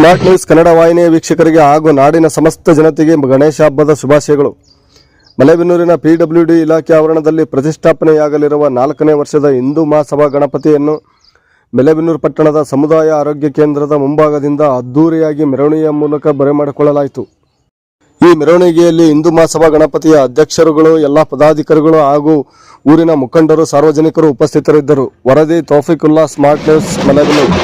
Smart news Kannada ವಾಹಿನಿಯ ವೀಕ್ಷಕರಿಗೆ ಹಾಗೂ ನಾಡಿನ ಸಮಸ್ತ ಜನತೆಗೆ ಗಣೇಶ ಹಬ್ಬದ ಶುಭಾಶಯಗಳು. ಮಲೆಬೆನ್ನೂರಿನ ಪಿಡಬ್ಲ್ಯೂಡಿ ಇಲಾಖೆ ಆವರಣದಲ್ಲಿ ಪ್ರತಿಷ್ಠಾಪನೆಯಾಗಲಿರುವ ನಾಲ್ಕನೇ ವರ್ಷದ ಹಿಂದೂ ಮಹಾಸಭಾ ಗಣಪತಿಯನ್ನು ಮಲೆಬೆನ್ನೂರು ಪಟ್ಟಣದ ಸಮುದಾಯ ಆರೋಗ್ಯ ಕೇಂದ್ರದ ಮುಂಭಾಗದಿಂದ ಅದ್ದೂರಿಯಾಗಿ ಮೆರವಣಿಗೆಯ ಮೂಲಕ ಬರಮಾಡಿಕೊಳ್ಳಲಾಯಿತು ಈ ಮೆರವಣಿಗೆಯಲ್ಲಿ ಹಿಂದೂ ಮಹಾಸಭಾ ಗಣಪತಿಯ ಅಧ್ಯಕ್ಷರುಗಳು, ಎಲ್ಲ ಪದಾಧಿಕಾರಿಗಳು ಹಾಗೂ ಊರಿನ ಮುಖಂಡರು, ಸಾರ್ವಜನಿಕರು ಉಪಸ್ಥಿತರಿದ್ದರು. ವರದಿ ತೌಫಿಕುಲ್ಲಾ ಸ್ಮಾರ್ಟ್ ನ್ಯೂಸ್, ಮಲೆಬೆನ್ನೂರು.